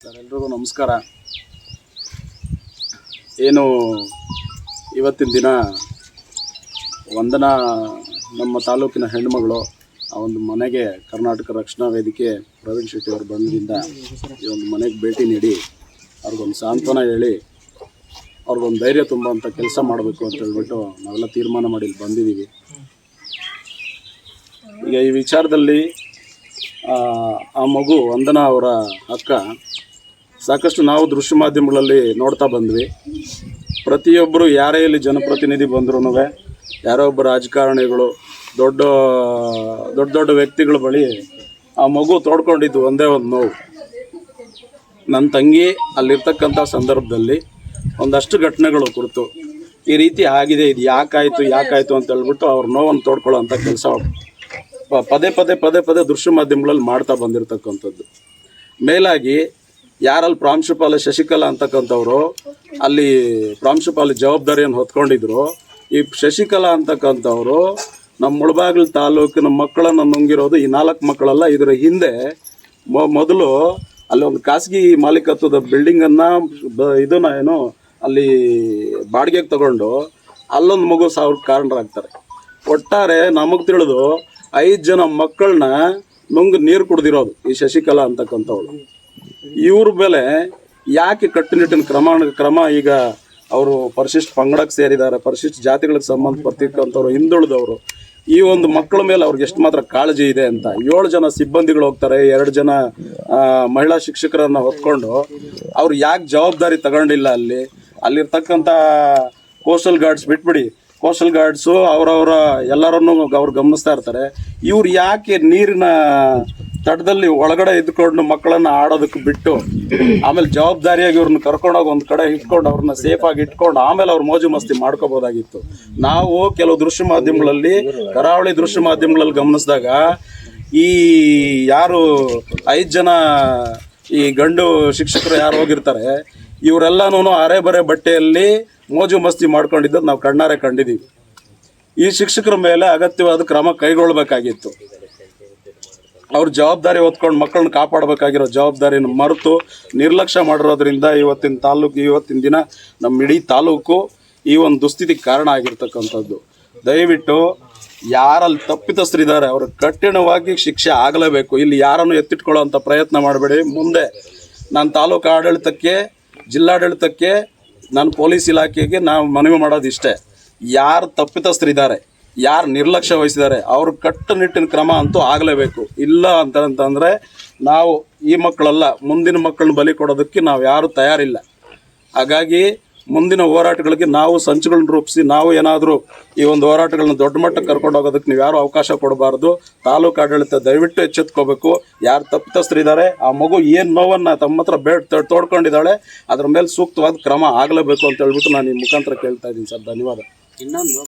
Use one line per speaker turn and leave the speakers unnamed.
Sir ಎಲ್ರಿಗೂ ನಮಸ್ಕಾರ. ಏನು ಇವತ್ತಿನ ದಿನ ವಂದನಾ ನಮ್ಮ ತಾಲೂಕಿನ ಹೆಣ್ಮಗಳು ಆ ಒಂದು ಮನೆಗೆ ಕರ್ನಾಟಕ ರಕ್ಷಣಾ ವೇದಿಕೆ ಪ್ರವೀಣ್ ಶೆಟ್ಟಿ ಅವರು ಬಂದಿಂದ ಈ ಒಂದು ಮನೆಗೆ ಭೇಟಿ ನೀಡಿ ಅವ್ರಿಗೊಂದು ಸಾಂತ್ವನ ಹೇಳಿ ಅವ್ರಿಗೊಂದು ಧೈರ್ಯ ತುಂಬುವಂಥ ಕೆಲಸ ಮಾಡಬೇಕು ಅಂತ ಹೇಳ್ಬಿಟ್ಟು ನಾವೆಲ್ಲ ತೀರ್ಮಾನ ಮಾಡಿ ಇಲ್ಲಿ ಬಂದಿದ್ದೀವಿ. ಈಗ ಈ ವಿಚಾರದಲ್ಲಿ ಆ, ಆ ಮಗು ವಂದನಾ ಅವರ ಅಕ್ಕ ಸಾಕಷ್ಟು ನಾವು ದೃಶ್ಯ ಮಾಧ್ಯಮಗಳಲ್ಲಿ ನೋಡ್ತಾ ಬಂದ್ವಿ. ಪ್ರತಿಯೊಬ್ಬರು ಯಾರೇ ಇಲ್ಲಿ ಜನಪ್ರತಿನಿಧಿ ಬಂದ್ರೂ ಯಾರೋ ಒಬ್ಬ ರಾಜಕಾರಣಿಗಳು, ದೊಡ್ಡ ದೊಡ್ಡ ದೊಡ್ಡ ವ್ಯಕ್ತಿಗಳ ಬಳಿ ಆ ಮಗು ತೋಡ್ಕೊಂಡಿದ್ದು ಒಂದೇ ಒಂದು ನೋವು. ನನ್ನ ತಂಗಿ ಅಲ್ಲಿರ್ತಕ್ಕಂಥ ಸಂದರ್ಭದಲ್ಲಿ ಒಂದಷ್ಟು ಘಟನೆಗಳು ಕುರಿತು ಈ ರೀತಿ ಆಗಿದೆ, ಇದು ಯಾಕಾಯಿತು ಯಾಕಾಯಿತು ಅಂತ ಹೇಳ್ಬಿಟ್ಟು ಅವ್ರ ನೋವನ್ನು ತೋಡ್ಕೊಳ್ಳೋ ಅಂಥ ಕೆಲಸ ಪದೇ ಪದೇ ಪದೇ ಪದೇ ದೃಶ್ಯ ಮಾಧ್ಯಮಗಳಲ್ಲಿ ಮಾಡ್ತಾ ಬಂದಿರತಕ್ಕಂಥದ್ದು. ಮೇಲಾಗಿ ಯಾರಲ್ಲಿ ಪ್ರಾಂಶುಪಾಲ ಶಶಿಕಲಾ ಅಂತಕ್ಕಂಥವ್ರು, ಅಲ್ಲಿ ಪ್ರಾಂಶುಪಾಲ ಜವಾಬ್ದಾರಿಯನ್ನು ಹೊತ್ಕೊಂಡಿದ್ರು. ಈ ಶಶಿಕಲಾ ಅಂತಕ್ಕಂಥವ್ರು ನಮ್ಮ ಮುಳಬಾಗಿಲು ತಾಲೂಕಿನ ಮಕ್ಕಳನ್ನು ನುಂಗಿರೋದು ಈ ನಾಲ್ಕು ಮಕ್ಕಳಲ್ಲ, ಇದರ ಹಿಂದೆ ಮೊದಲು ಅಲ್ಲಿ ಒಂದು ಖಾಸಗಿ ಮಾಲೀಕತ್ವದ ಬಿಲ್ಡಿಂಗನ್ನು ಇದನ್ನ ಏನು ಅಲ್ಲಿ ಬಾಡಿಗೆಗೆ ತಗೊಂಡು ಅಲ್ಲೊಂದು ಮಗು ಸಾವಿರ ಕಾರಣರಾಗ್ತಾರೆ. ಒಟ್ಟಾರೆ ನಮಗೆ ತಿಳಿದು ಐದು ಜನ ಮಕ್ಕಳನ್ನ ನುಂಗ್ ನೀರು ಕುಡ್ದಿರೋದು ಈ ಶಶಿಕಲಾ ಅಂತಕ್ಕಂಥವಳು. ಇವ್ರ ಮೇಲೆ ಯಾಕೆ ಕಟ್ಟುನಿಟ್ಟಿನ ಕ್ರಮ ಕ್ರಮ ಈಗ ಅವರು ಪರಿಶಿಷ್ಟ ಪಂಗಡಕ್ಕೆ ಸೇರಿದ್ದಾರೆ, ಪರಿಶಿಷ್ಟ ಜಾತಿಗಳಿಗೆ ಸಂಬಂಧಪಟ್ಟಿರ್ತಕ್ಕಂಥವ್ರು, ಹಿಂದುಳಿದವರು. ಈ ಒಂದು ಮಕ್ಕಳ ಮೇಲೆ ಅವ್ರಿಗೆ ಎಷ್ಟು ಮಾತ್ರ ಕಾಳಜಿ ಇದೆ ಅಂತ ಏಳು ಜನ ಸಿಬ್ಬಂದಿಗಳು ಹೋಗ್ತಾರೆ, ಎರಡು ಜನ ಮಹಿಳಾ ಶಿಕ್ಷಕರನ್ನ ಹೊತ್ಕೊಂಡು ಅವ್ರು ಯಾಕೆ ಜವಾಬ್ದಾರಿ ತಗೊಂಡಿಲ್ಲ ಅಲ್ಲಿ? ಅಲ್ಲಿರ್ತಕ್ಕಂಥ ಕೋಸ್ಟಲ್ ಗಾರ್ಡ್ಸ್ ಬಿಟ್ಬಿಡಿ. ಕೋಸ್ಟಲ್ ಗಾರ್ಡ್ಸು ಅವರವರ ಎಲ್ಲರನ್ನೂ ಅವ್ರು ಗಮನಿಸ್ತಾ ಇರ್ತಾರೆ. ಇವ್ರು ಯಾಕೆ ನೀರಿನ ತಟದಲ್ಲಿ ಒಳಗಡೆ ಇದ್ಕೊಂಡು ಮಕ್ಕಳನ್ನ ಆಡೋದಕ್ಕೆ ಬಿಟ್ಟು ಆಮೇಲೆ ಜವಾಬ್ದಾರಿಯಾಗಿ ಇವ್ರನ್ನ ಕರ್ಕೊಂಡೋಗಿ ಒಂದು ಕಡೆ ಇಟ್ಕೊಂಡು ಅವ್ರನ್ನ ಸೇಫ್ ಆಗಿ ಇಟ್ಕೊಂಡು ಆಮೇಲೆ ಅವ್ರ ಮೋಜು ಮಸ್ತಿ ಮಾಡ್ಕೋಬಹುದಾಗಿತ್ತು ನಾವು ಕೆಲವು ದೃಶ್ಯ ಮಾಧ್ಯಮಗಳಲ್ಲಿ, ಕರಾವಳಿ ದೃಶ್ಯ ಮಾಧ್ಯಮಗಳಲ್ಲಿ ಗಮನಿಸಿದಾಗ ಈ ಯಾರು ಐದು ಜನ ಈ ಗಂಡು ಶಿಕ್ಷಕರು ಯಾರು ಹೋಗಿರ್ತಾರೆ ಇವರೆಲ್ಲನೂ ಅರೆ ಬರೆ ಬಟ್ಟೆಯಲ್ಲಿ ಮೋಜು ಮಸ್ತಿ ಮಾಡ್ಕೊಂಡಿದ್ದದ್ದು ನಾವು ಕಣ್ಣಾರೆ ಕಂಡಿದ್ದೀವಿ ಈ ಶಿಕ್ಷಕರ ಮೇಲೆ ಅಗತ್ಯವಾದ ಕ್ರಮ ಕೈಗೊಳ್ಳಬೇಕಾಗಿತ್ತು ಅವ್ರ ಜವಾಬ್ದಾರಿ ಹೊತ್ಕೊಂಡು ಮಕ್ಕಳನ್ನ ಕಾಪಾಡಬೇಕಾಗಿರೋ ಜವಾಬ್ದಾರಿನ ಮರೆತು ನಿರ್ಲಕ್ಷ್ಯ ಮಾಡಿರೋದ್ರಿಂದ ಇವತ್ತಿನ ತಾಲೂಕು, ಇವತ್ತಿನ ದಿನ ನಮ್ಮ ಇಡೀ ತಾಲೂಕು ಈ ಒಂದು ದುಸ್ಥಿತಿಗೆ ಕಾರಣ ಆಗಿರ್ತಕ್ಕಂಥದ್ದು. ದಯವಿಟ್ಟು ಯಾರಲ್ಲಿ ತಪ್ಪಿತಸ್ಥರಿದ್ದಾರೆ, ಅವರು ಕಠಿಣವಾಗಿ ಶಿಕ್ಷೆ ಆಗಲೇಬೇಕು. ಇಲ್ಲಿ ಯಾರನ್ನು ಎತ್ತಿಟ್ಕೊಳ್ಳೋಂಥ ಪ್ರಯತ್ನ ಮಾಡಬೇಡಿ. ಮುಂದೆ ನಾನು ತಾಲೂಕು ಆಡಳಿತಕ್ಕೆ, ಜಿಲ್ಲಾಡಳಿತಕ್ಕೆ, ನಾನು ಪೊಲೀಸ್ ಇಲಾಖೆಗೆ ನಾವು ಮನವಿ ಮಾಡೋದು ಇಷ್ಟೇ ಯಾರು ತಪ್ಪಿತಸ್ಥರಿದ್ದಾರೆ ಯಾರು ನಿರ್ಲಕ್ಷ್ಯ ವಹಿಸಿದ್ದಾರೆ, ಅವರು ಕಟ್ಟುನಿಟ್ಟಿನ ಕ್ರಮ ಅಂತೂ ಆಗಲೇಬೇಕು. ಇಲ್ಲ ಅಂತಂತಂದರೆ ನಾವು ಈ ಮಕ್ಕಳಲ್ಲ, ಮುಂದಿನ ಮಕ್ಕಳನ್ನ ಬಲಿ ಕೊಡೋದಕ್ಕೆ ನಾವು ಯಾರು ತಯಾರಿಲ್ಲ. ಹಾಗಾಗಿ ಮುಂದಿನ ಹೋರಾಟಗಳಿಗೆ ನಾವು ಸಂಚುಗಳನ್ನ ರೂಪಿಸಿ, ನಾವು ಏನಾದರೂ ಈ ಒಂದು ಹೋರಾಟಗಳನ್ನ ದೊಡ್ಡ ಮಟ್ಟಕ್ಕೆ ಕರ್ಕೊಂಡು ಹೋಗೋದಕ್ಕೆ ನೀವು ಯಾರು ಅವಕಾಶ ಕೊಡಬಾರ್ದು. ತಾಲೂಕು ಆಡಳಿತ ದಯವಿಟ್ಟು ಎಚ್ಚೆತ್ಕೋಬೇಕು. ಯಾರು ತಪ್ಪಿತಸ್ಥರಿದ್ದಾರೆ ಆ ಮಗು ಏನು ನೋವನ್ನು ತಮ್ಮ ಹತ್ರ ಬೇಡ ತೋಡ್ಕೊಂಡಿದ್ದಾಳೆ, ಅದ್ರ ಮೇಲೆ ಸೂಕ್ತವಾದ ಕ್ರಮ ಆಗಲೇಬೇಕು ಅಂತ ಹೇಳ್ಬಿಟ್ಟು ನಾನು ಈ ಮುಖಾಂತರ ಕೇಳ್ತಾ ಇದ್ದೀನಿ ಸರ್. ಧನ್ಯವಾದ.
ಇನ್ನೊಂದು